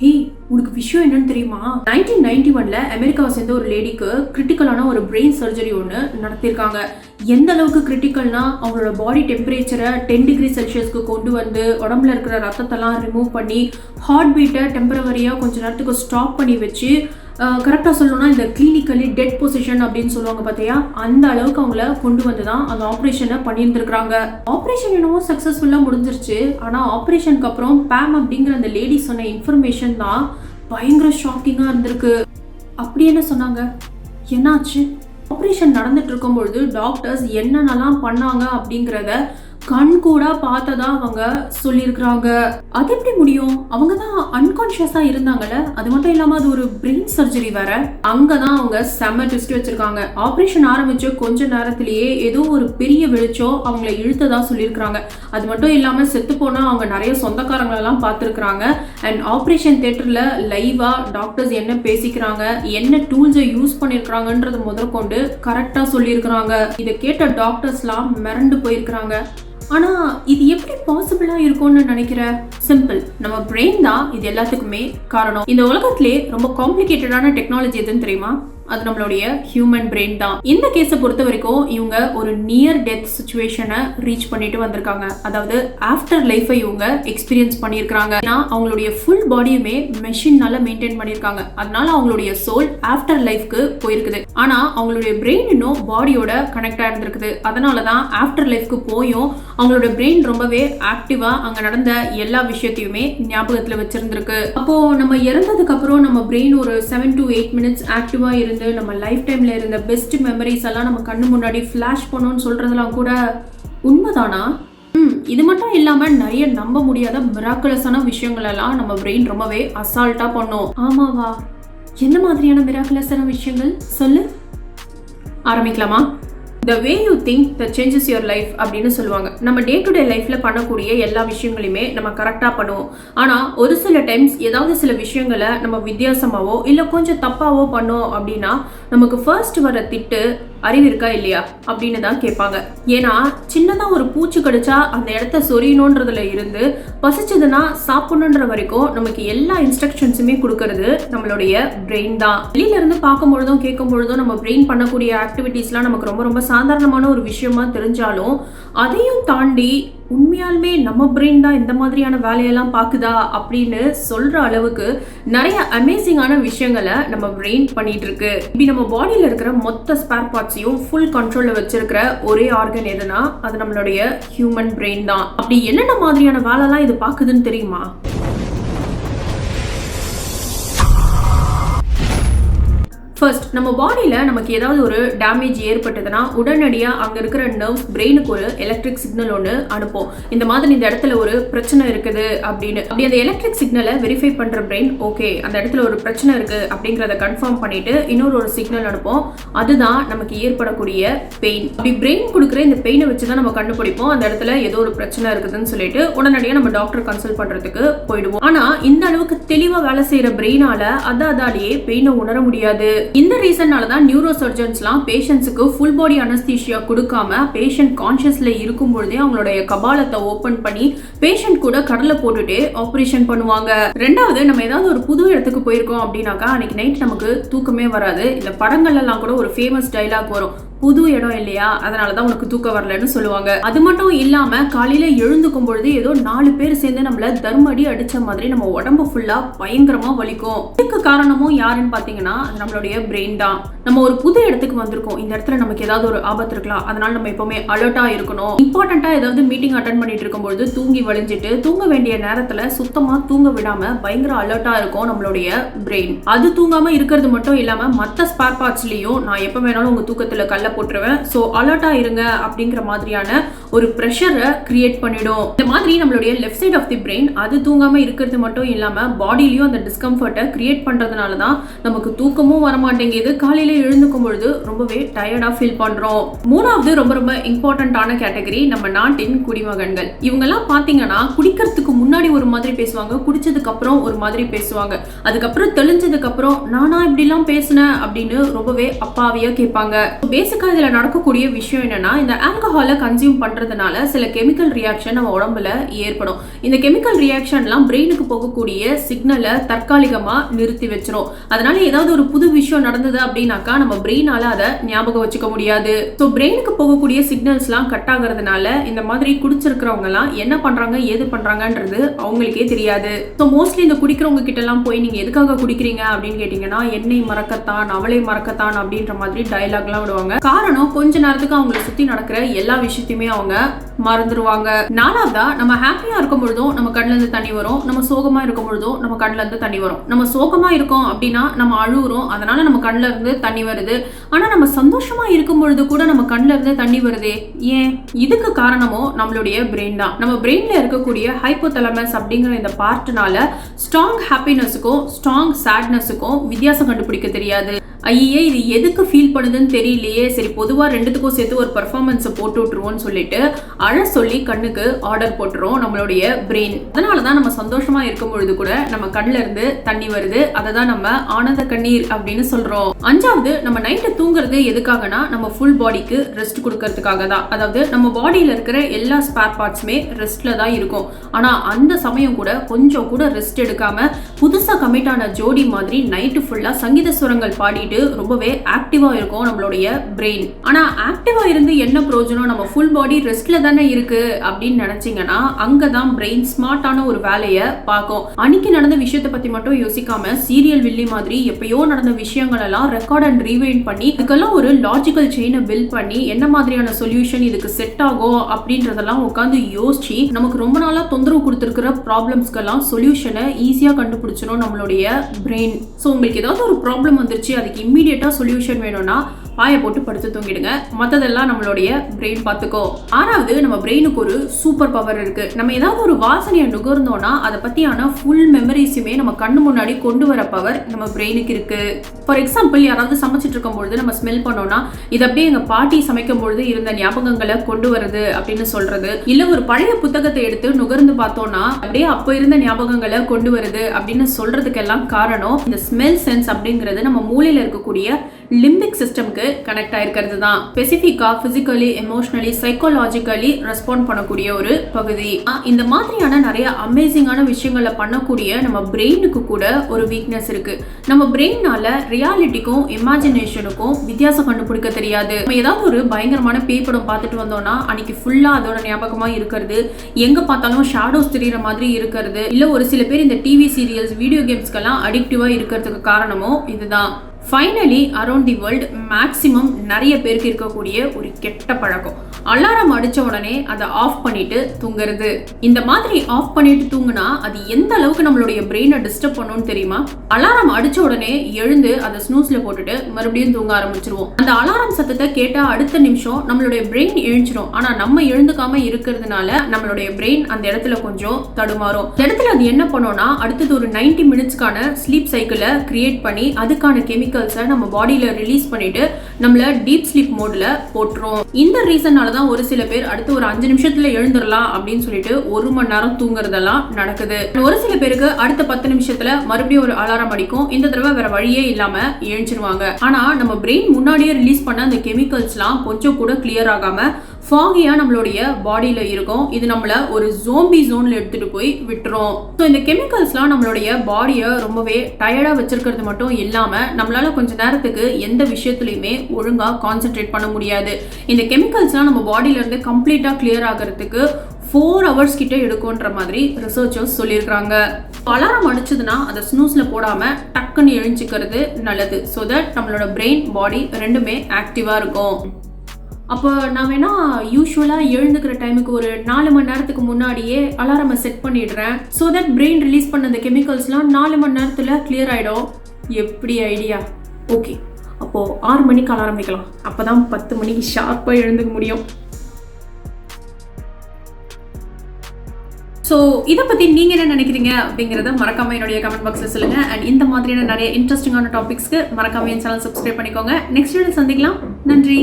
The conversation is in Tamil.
ஹே உனக்கு விஷயம் என்னன்னு தெரியுமா? நைன்டீன் நைன்டி ஒன்ல அமெரிக்காவை சேர்ந்த ஒரு லேடிக்கு கிரிட்டிக்கலான ஒரு பிரெயின் சர்ஜரி ஒன்று நடத்தியிருக்காங்க. எந்த அளவுக்கு கிரிட்டிக்கல்னா அவங்களோட பாடி டெம்பரேச்சரை டென் டிகிரி செல்சியஸ்க்கு கொண்டு வந்து உடம்புல இருக்கிற ரத்தத்தெல்லாம் ரிமூவ் பண்ணி ஹார்ட் பீட்டை டெம்பரவரியாக கொஞ்ச நேரத்துக்கு ஸ்டாப் பண்ணி வச்சு கரெக்டாக சொல்லணும்னா இந்த கிளினிக்கலி டெட் பொசிஷன் அப்படின்னு சொல்லுவாங்க பார்த்தியா அந்த அளவுக்கு அவங்கள கொண்டு வந்து தான் அந்த ஆப்ரேஷனை பண்ணியிருந்துருக்காங்க ஆப்ரேஷன் என்னவோ சக்ஸஸ்ஃபுல்லாக முடிஞ்சிருச்சு. ஆனால் ஆப்ரேஷனுக்கு அப்புறம் பேம் அப்படிங்கிற அந்த லேடி சொன்ன இன்ஃபர்மேஷன் தான் பயங்கர ஷாக்கிங்காக இருந்திருக்கு. அப்படி என்ன சொன்னாங்க? என்னாச்சு? ஆப்ரேஷன் நடந்துட்டு இருக்கும்பொழுது டாக்டர்ஸ் என்னென்னலாம் பண்ணாங்க அப்படிங்கிறத கண் கூட பார்த்ததா அவங்க சொல்லியிருக்கிறாங்க. அது எப்படி முடியும்? அவங்க தான் அன்கான்ஷியஸா இருந்தாங்கல்ல? அது மட்டும் இல்லாம அது ஒரு பிரெயின் சர்ஜரி வேற. அங்கதான் அவங்க செம்ம ட்விஸ்ட் வச்சிருக்காங்க. ஆபரேஷன் ஆரம்பிச்ச கொஞ்ச நேரத்திலேயே ஏதோ ஒரு பெரிய வெளிச்சம் அவங்கள இழுத்ததா சொல்லியிருக்கிறாங்க. அது மட்டும் இல்லாம செத்து போனா அவங்க நிறைய சொந்தக்காரங்களெல்லாம் பார்த்துருக்குறாங்க. அண்ட் ஆப்ரேஷன் தேட்டர்ல லைவா டாக்டர்ஸ் என்ன பேசிக்கிறாங்க என்ன டூல்ஸை யூஸ் பண்ணியிருக்கிறாங்கன்றது முதற்கொண்டு கரெக்டா சொல்லியிருக்கிறாங்க. இதை கேட்ட டாக்டர்ஸ்லாம் மிரண்டு போயிருக்கிறாங்க. ஆனால் இது எப்படி பாசிபிளாக இருக்கும்னு நினைக்கிற? சிம்பிள் நம்ம பிரெயின் தான் இது எல்லாத்துக்குமே காரணம். இந்த உலகத்திலே ரொம்ப காம்ப்ளிகேட்டடான டெக்னாலஜி எதுன்னு தெரியுமா? அது நம்மளுடைய ஹியூமன் பிரெயின் தான். இந்த கேஸை பொறுத்த வரைக்கும் இவங்க ஒரு நியர் டெத் சுச்சுவேஷனை ரீச் பண்ணிட்டு வந்திருக்காங்க. அதாவது ஆஃப்டர் லைஃபை இவங்க எக்ஸ்பீரியன்ஸ் பண்ணியிருக்காங்க ஏன்னா அவங்களுடைய ஃபுல் பாடியுமே மெஷின்னால மெயின்டைன் பண்ணியிருக்காங்க. அதனால அவங்களுடைய சோல் ஆஃப்டர் லைஃப்க்கு போயிருக்குது. ஆனா அவங்களுடைய பிரெயின் இன்னும் பாடியோட கனெக்ட் ஆயிருந்திருக்குது அதனால தான் ஆஃப்டர் லைஃப்க்கு போயும் அவங்களோட பிரெயின் ரொம்பவே ஆக்டிவா அங்க நடந்த எல்லா விஷயம் விஷயத்தையுமே ஞாபகத்தில் வச்சிருந்திருக்கு. அப்போ நம்ம இறந்ததுக்கு அப்புறம் நம்ம பிரெயின் ஒரு செவன் டு எயிட் மினிட்ஸ் ஆக்டிவா இருந்து நம்ம லைஃப் டைம்ல இருந்த பெஸ்ட் மெமரிஸ் எல்லாம் நம்ம கண்ணு முன்னாடி ஃபிளாஷ் பண்ணோம்னு சொல்றதெல்லாம் கூட உண்மைதானா? ம் இது மட்டும் இல்லாம நிறைய நம்ப முடியாத மிராக்குலஸான விஷயங்கள் எல்லாம் நம்ம பிரெயின் ரொம்பவே அசால்ட்டா பண்ணும். ஆமாவா? என்ன மாதிரியான மிராக்குலஸான விஷயங்கள்? சொல்லு. ஆரம்பிக்கலாமா? The way you think the changes your life அப்படின்னு சொல்லுவாங்க. நம்ம டே டு டே லைஃப்பில் பண்ணக்கூடிய எல்லா விஷயங்களையுமே நம்ம கரெக்டாக பண்ணுவோம். ஆனால் ஒரு சில டைம்ஸ் ஏதாவது சில விஷயங்களை நம்ம வித்தியாசமாவோ இல்லை கொஞ்சம் தப்பாவோ பண்ணோம் அப்படின்னா நமக்கு ஃபர்ஸ்ட் வர திட்டு அறிவு இருக்கா இல்லையா? அப்படின்னு தான் கேட்பாங்க. ஏன்னா சின்னதாக ஒரு பூச்சி கடிச்சா அந்த இடத்த சொரியணுன்றதுல இருந்து பசிச்சதுன்னா சாப்பிடணுன்ற வரைக்கும் நமக்கு எல்லா இன்ஸ்ட்ரக்ஷன்ஸுமே கொடுக்கறது நம்மளுடைய பிரெயின் தான். வெளியில இருந்து பார்க்கும் பொழுதும் கேட்கும் பொழுதும் நம்ம பிரெயின் பண்ணக்கூடிய ஆக்டிவிட்டீஸ்லாம் நமக்கு ரொம்ப ரொம்ப சாதாரணமான ஒரு விஷயமா தெரிஞ்சாலும் அதையும் தாண்டி உண்மையாலுமே நம்ம பிரெயின் தான் இந்த மாதிரியான வேலையெல்லாம் பார்க்குதா அப்படின்னு சொல்கிற அளவுக்கு நிறைய அமேசிங்கான விஷயங்களை நம்ம பிரெயின் பண்ணிட்டு இருக்கு இப்படி நம்ம பாடியில் இருக்கிற மொத்த ஸ்பேர் பார்ட்ஸையும் ஃபுல் கண்ட்ரோலில் வச்சிருக்கிற ஒரே ஆர்கன் எதுனா அது நம்மளுடைய ஹியூமன் பிரெயின் தான். அப்படி என்னென்ன மாதிரியான வேலைலாம் இது பார்க்குதுன்னு தெரியுமா? ஃபர்ஸ்ட் நம்ம பாடியில் நமக்கு ஏதாவது ஒரு டேமேஜ் ஏற்பட்டதுன்னா உடனடியாக அங்கே இருக்கிற நர்வ்ஸ் பிரெயினுக்கு ஒரு எலக்ட்ரிக் சிக்னல் ஒன்று அனுப்போம். இந்த மாதிரி இந்த இடத்துல ஒரு பிரச்சனை இருக்குது அப்படின்னு. அப்படி அந்த எலக்ட்ரிக் சிக்னலை வெரிஃபை பண்ணுற பிரெயின் ஓகே அந்த இடத்துல ஒரு பிரச்சனை இருக்குது அப்படிங்கிறத கன்ஃபார்ம் பண்ணிட்டு இன்னொரு ஒரு சிக்னல் அனுப்போம். அதுதான் நமக்கு ஏற்படக்கூடிய பெயின் அப்படி பிரெயின் கொடுக்குற இந்த பெயினை வச்சு தான் நம்ம கண்டுபிடிப்போம். அந்த இடத்துல ஏதோ ஒரு பிரச்சனை இருக்குதுன்னு சொல்லிட்டு உடனடியாக நம்ம டாக்டர் கன்சல்ட் பண்ணுறதுக்கு போயிடுவோம். ஆனால் இந்த அளவுக்கு தெளிவாக வேலை செய்கிற பிரெயினால் அதை அதாலேயே பெயினை உணர முடியாது. இந்த ரீசன்னால தான் நியூரோ சர்ஜன்ஸ்லாம் பேஷண்ட்ஸுக்கு ஃபுல் பாடி அனஸ்தீஷியா கொடுக்காம பேஷண்ட் கான்ஷியஸ்ல இருக்கும் பொழுதே அவங்களுடைய கபாலத்தை ஓபன் பண்ணி பேஷண்ட் கூட கடலை போட்டுட்டு ஆப்ரேஷன் பண்ணுவாங்க. ரெண்டாவது நம்ம ஏதாவது ஒரு புது இடத்துக்கு போயிருக்கோம் அப்படின்னாக்கா அன்னைக்கு நைட் நமக்கு தூக்கமே வராது. இந்த படங்கள்லாம் எல்லாம் கூட ஒரு ஃபேமஸ் டைலாக் வரும். புது இடம் இல்லையா? அதனால தான் உனக்கு தூக்கம் வரலன்னு சொல்லுவாங்க. அது மட்டும் இல்லாம காலையில எழுந்துக்கும் பொழுது ஏதோ நாலு பேர் சேர்ந்து நம்மள தர்மடி அடிச்ச மாதிரி நம்ம உடம்பு ஃபுல்லா பயங்கரமா வலிக்கும். இதுக்கு காரணமும் யாருன்னு பாத்தீங்கன்னா நம்மளுடைய பிரெயின் தான். நம்ம ஒரு புது இடத்துக்கு வந்திருக்கோம். இந்த இடத்துல நமக்கு ஏதாவது ஒரு ஆபத்து இருக்கலாம். அதனால நம்ம எப்பவுமே அலர்ட்டா இருக்கணும். இம்பார்ட்டண்டா ஏதாவது மீட்டிங் அட்டன் பண்ணிட்டு இருக்கும்போது தூங்கி வழிஞ்சிட்டு தூங்க வேண்டிய நேரத்துல சுத்தமா தூங்க விடாம பயங்கர அலர்ட்டா இருக்கும் நம்மளுடைய பிரெயின் அது தூங்காம இருக்கிறது மட்டும் இல்லாம மத்த ஸ்பேர் பார்ட்ஸ்லயும் நான் எப்ப வேணாலும் உங்க தூக்கத்துல கல்ல போட்டுருவேன். ஸோ அலர்ட்டாக இருங்க அப்படிங்கிற மாதிரியான ஒரு ப்ரெஷரை கிரியேட் பண்ணிடும். இந்த மாதிரி நம்மளுடைய left side of the brain அது தூங்காம இருக்கிறது மட்டும் இல்லாம பாடியிலையும் அந்த டிஸ்கம்ஃபர்ட்டை கிரியேட் பண்ணுறதுனால தான் நமக்கு தூக்கமும் வர மாட்டேங்குது காலையில எழுந்துக்கும் பொழுது ரொம்பவே டயர்டா ஃபீல் பண்றோம். மூணாவது ரொம்ப ரொம்ப இம்பார்ட்டண்ட்டான கேட்டகரி நம்ம நாட்டின் குடிமகன்கள். இவங்கெல்லாம் பார்த்தீங்கன்னா குடிக்கிறதுக்கு முன்னாடி ஒரு மாதிரி பேசுவாங்க குடிச்சதுக்கு அப்புறம் ஒரு மாதிரி பேசுவாங்க. அதுக்கப்புறம் தெளிஞ்சதுக்கு அப்புறம் நானா இப்படிலாம் பேசினேன்? அப்படின்னு ரொம்பவே அப்பாவியா கேட்பாங்க. பேசிக் பேசிக்காக இதில் நடக்கக்கூடிய விஷயம் என்னென்னா இந்த ஆல்கஹாலை கன்சியூம் பண்ணுறதுனால சில கெமிக்கல் ரியாக்ஷன் நம்ம உடம்புல ஏற்படும். இந்த கெமிக்கல் ரியாக்ஷன்லாம் பிரெயினுக்கு போகக்கூடிய சிக்னலை தற்காலிகமாக நிறுத்தி வச்சிரும். அதனால ஏதாவது ஒரு புது விஷயம் நடந்தது அப்படின்னாக்கா நம்ம பிரெயினால் அதை ஞாபகம் வச்சுக்க முடியாது. ஸோ பிரெயினுக்கு போகக்கூடிய சிக்னல்ஸ்லாம் கட் ஆகிறதுனால இந்த மாதிரி குடிச்சிருக்கிறவங்கலாம் என்ன பண்ணுறாங்க ஏது பண்ணுறாங்கன்றது அவங்களுக்கே தெரியாது. ஸோ மோஸ்ட்லி இந்த குடிக்கிறவங்க கிட்டலாம் போய் நீங்கள் எதுக்காக குடிக்கிறீங்க? அப்படின்னு கேட்டிங்கன்னா என்னை மறக்கத்தான் அவளை மறக்கத்தான் அப்படின்ற மாதிரி டயலாக்லாம் விடுவாங்க. காரணம் கொஞ்ச நேரத்துக்கு அவங்களை சுத்தி நடக்கிற எல்லா விஷயத்தையுமே அவங்க மறந்துடுவாங்க நாலாவதா நம்ம ஹாப்பியா இருக்கும் பொழுதும் நம்ம கண்ணுல இருந்து தண்ணி வரும். நம்ம சோகமா இருக்கும் பொழுதும் நம்ம கண்ணுல இருந்து தண்ணி வரும். நம்ம சோகமா இருக்கோம் அப்படின்னா நம்ம அழுகுறோம். அதனால நம்ம கண்ணுல இருந்து தண்ணி வருது. ஆனா நம்ம சந்தோஷமா இருக்கும் பொழுது கூட நம்ம கண்ணுல இருந்து தண்ணி வருதே? ஏன்? இதுக்கு காரணமும் நம்மளுடைய பிரெயின் தான். நம்ம பிரெயின்ல இருக்கக்கூடிய ஹைப்போதலமஸ் அப்படிங்கிற இந்த பார்ட்னால ஸ்ட்ராங் ஹாப்பினஸுக்கும் ஸ்ட்ராங் சேட்னஸுக்கும் வித்தியாசம் கண்டுபிடிக்க தெரியாது. ஐயே இது எதுக்கு ஃபீல் பண்ணுதுன்னு தெரியலையே. சரி பொதுவாக ரெண்டுத்துக்கும் சேர்த்து ஒரு பர்ஃபார்மன்ஸை போட்டு விட்டுருவோம்னு சொல்லிட்டு அழ சொல்லி கண்ணுக்கு ஆர்டர் போட்டுரும் நம்மளுடைய பிரெயின் அதனால தான் நம்ம சந்தோஷமா இருக்கும் பொழுது கூட நம்ம கண்ணுல இருந்து தண்ணி வருது. அதை தான் நம்ம ஆனந்த கண்ணீர் அப்படின்னு சொல்றோம். அஞ்சாவது நம்ம நைட்டு தூங்குறது எதுக்காகனா நம்ம ஃபுல் பாடிக்கு ரெஸ்ட் கொடுக்கறதுக்காக தான் அதாவது நம்ம பாடியில் இருக்கிற எல்லா ஸ்பேர் பார்ட்ஸுமே ரெஸ்ட்ல தான் இருக்கும். ஆனால் அந்த சமயம் கூட கொஞ்சம் கூட ரெஸ்ட் எடுக்காம புதுசாக கமிட் ஆன ஜோடி மாதிரி நைட்டு ஃபுல்லாக சங்கீத சுரங்கள் பாடிட்டு ரொம்பவே ஆக்டிவா இருக்கும் நம்மளுடைய பிரெயின் ஆனா ஆக்டிவா இருந்து என்ன பிரயோஜனம்? நம்ம ஃபுல் பாடி ரெஸ்ட்ல தானே இருக்கு அப்படின்னு நினைச்சீங்கன்னா அங்கதான் பிரெயின் ஸ்மார்ட்டான ஒரு வேலையை பார்க்கும். அன்னைக்கு நடந்த விஷயத்தை பத்தி மட்டும் யோசிக்காம சீரியல் வில்லி மாதிரி எப்பயோ நடந்த விஷயங்கள் எல்லாம் ரெக்கார்ட் அண்ட் ரீவைண்ட் பண்ணி இதுக்கெல்லாம் ஒரு லாஜிக்கல் செயினை பில்ட் பண்ணி என்ன மாதிரியான சொல்யூஷன் இதுக்கு செட் ஆகும் அப்படின்றதெல்லாம் உட்காந்து யோசிச்சு நமக்கு ரொம்ப நாளா தொந்தரவு கொடுத்துருக்கிற ப்ராப்ளம்ஸ்க்கெல்லாம் சொல்யூஷனை ஈஸியா கண்டுபிடிச்சிடும் நம்மளுடைய பிரெயின் ஸோ உங்களுக்கு ஏதாவது ஒரு ப்ராப்ளம் வந்துருச்சு அதுக்கு இம்மீடியட்டா சொல்யூஷன் வேணும்னா பாயை போட்டு படுத்து தூங்கிடுங்க. மற்றதெல்லாம் நம்மளுடைய பிரெயின் பார்த்துக்கோ. ஆறாவது நம்ம பிரெயினுக்கு ஒரு சூப்பர் பவர் இருக்கு. நம்ம ஏதாவது ஒரு வாசனையை நுகர்ந்தோம்னா அதை பத்தியான ஃபுல் மெமரிஸுமே நம்ம கண்ணு முன்னாடி கொண்டு வர பவர் நம்ம பிரெயினுக்கு இருக்கு. ஃபார் எக்ஸாம்பிள் யாராவது சமைச்சிட்டு இருக்கும் பொழுது நம்ம ஸ்மெல் பண்ணோம்னா இது அப்படியே எங்க பாட்டி சமைக்கும் பொழுது இருந்த ஞாபகங்களை கொண்டு வருது அப்படின்னு சொல்றது. இல்ல ஒரு பழைய புத்தகத்தை எடுத்து நுகர்ந்து பார்த்தோம்னா அப்படியே அப்போ இருந்த ஞாபகங்களை கொண்டு வருது அப்படின்னு சொல்றதுக்கெல்லாம் காரணம் இந்த ஸ்மெல் சென்ஸ் அப்படிங்கிறது நம்ம மூளையில இருக்கக்கூடிய லிம்பிக் சிஸ்டம்க்கு கனெக்ட் ஆயிருக்கிறது தான் ஸ்பெசிஃபிக்கா பிசிக்கலி எமோஷனலி சைக்காலஜிக்கலி ரெஸ்பாண்ட் பண்ணக்கூடிய ஒரு பகுதி. இந்த மாதிரியான நிறைய அமேசிங்கான விஷயங்களை பண்ணக்கூடிய நம்ம பிரெயினுக்கு கூட ஒரு வீக்னஸ் இருக்கு. நம்ம பிரெயினால ரியாலிட்டிக்கும் இமேஜினேஷனுக்கும் வித்தியாசம் கண்டுபிடிக்க தெரியாது. நம்ம ஏதாவது ஒரு பயங்கரமான பேய் படம் பார்த்துட்டு வந்தோம்னா அன்னைக்கு ஃபுல்லா அதோட ஞாபகமா இருக்கிறது. எங்க பார்த்தாலும் ஷேடோஸ் தெரியுற மாதிரி இருக்கிறது. இல்ல ஒரு சில பேர் இந்த டிவி சீரியல்ஸ் வீடியோ கேம்ஸ்க்கெல்லாம் அடிக்டிவா இருக்கிறதுக்கு காரணமும் இதுதான். Finally around the world maximum நிறைய பேருக்கு இருக்கக்கூடிய ஒரு கெட்ட பழக்கம். அலாரம் அடித்த உடனே அதை ஆஃப் பண்ணிட்டு தூங்குறது. இந்த மாதிரி ஆஃப் பண்ணிட்டு தூங்குனா அது எந்த அளவுக்கு நம்மளுடைய பிரெயினை டிஸ்டர்ப் பண்ணும்னு தெரியுமா? அலாரம் அடித்த உடனே எழுந்து அதை ஸ்னூஸ்ல போட்டுட்டு மறுபடியும் தூங்க ஆரம்பிச்சிருவோம். அந்த அலாரம் சத்தத்தை கேட்டால் அடுத்த நிமிஷம் நம்மளுடைய பிரெயின் எழுஞ்சிரும். ஆனால் நம்ம எழுந்துக்காம இருக்கிறதுனால நம்மளுடைய பிரெயின் அந்த இடத்துல கொஞ்சம் தடுமாறும். இந்த இடத்துல அது என்ன பண்ணோம்னா அடுத்தது ஒரு 90 மினிட்ஸ்க்கான ஸ்லீப் சைக்கிளை கிரியேட் பண்ணி அதுக்கான கெமிக்கல் கெமிக்கல்ஸை நம்ம பாடியில ரிலீஸ் பண்ணிட்டு நம்மள டீப் ஸ்லீப் மோட்ல போட்டுரும். இந்த ரீசனால தான் ஒரு சில பேர் அடுத்து ஒரு அஞ்சு நிமிஷத்தில் எழுந்துடலாம் அப்படின்னு சொல்லிட்டு ஒரு மணி நேரம் தூங்குறதெல்லாம் நடக்குது. ஒரு சில பேருக்கு அடுத்த பத்து நிமிஷத்துல மறுபடியும் ஒரு அலாரம் அடிக்கும். இந்த தடவை வேற வழியே இல்லாம எழுந்துருவாங்க ஆனா நம்ம பிரெயின் முன்னாடியே ரிலீஸ் பண்ண அந்த கெமிக்கல்ஸ்லாம் கொஞ்சம் கூட கிளியர் ஆகாம ஃபாகியாக நம்மளுடைய பாடியில் இருக்கும். இது நம்மளை ஒரு ஜோம்பி ஜோனில் எடுத்துகிட்டு போய் விட்டுரும். ஸோ இந்த கெமிக்கல்ஸ்லாம் நம்மளுடைய பாடியை ரொம்பவே டயர்டாக வச்சுருக்கிறது மட்டும் இல்லாமல் நம்மளால் கொஞ்ச நேரத்துக்கு எந்த விஷயத்துலையுமே ஒழுங்காக கான்சென்ட்ரேட் பண்ண முடியாது. இந்த கெமிக்கல்ஸ்லாம் நம்ம பாடியிலேருந்து கம்ப்ளீட்டாக கிளியர் ஆகிறதுக்கு ஃபோர் ஹவர்ஸ் கிட்ட எடுக்கும்ன்ற மாதிரி ரிசர்ச்சர்ஸ் சொல்லியிருக்கிறாங்க அலாரம் அடிச்சதுன்னா அதை ஸ்னூஸில் போடாமல் டக்குன்னு எழுஞ்சிக்கிறது நல்லது. ஸோ தட் நம்மளோட பிரெயின் பாடி ரெண்டுமே ஆக்டிவாக இருக்கும். அப்போ நான் வேணா யூஸ்வலாக எழுந்துக்கிற டைமுக்கு ஒரு நாலு மணி நேரத்துக்கு முன்னாடியே அலாரமை செட் பண்ணிடுறேன். ஸோ தட் பிரெயின் ரிலீஸ் பண்ண அந்த கெமிக்கல்ஸ்லாம் நாலு மணி நேரத்தில் கிளியர் ஆகிடும் எப்படி ஐடியா ஓகே அப்போது ஆறு மணிக்கு அலாரம் வைக்கலாம். அப்போ தான் பத்து மணிக்கு ஷார்ப்பாக எழுந்துக்க முடியும். ஸோ இதை பற்றி நீங்கள் என்ன நினைக்கிறீங்க அப்படிங்கிறத மறக்காமல் என்னுடைய கமெண்ட் பாக்ஸில் சொல்லுங்கள் அண்ட் இந்த மாதிரியான நிறைய இன்ட்ரெஸ்டிங்கான டாபிக்ஸ்க்கு மறக்காமல் என் சேனல் சப்ஸ்கிரைப் பண்ணிக்கோங்க. நெக்ஸ்ட் வீடியோ சந்திக்கலாம். நன்றி.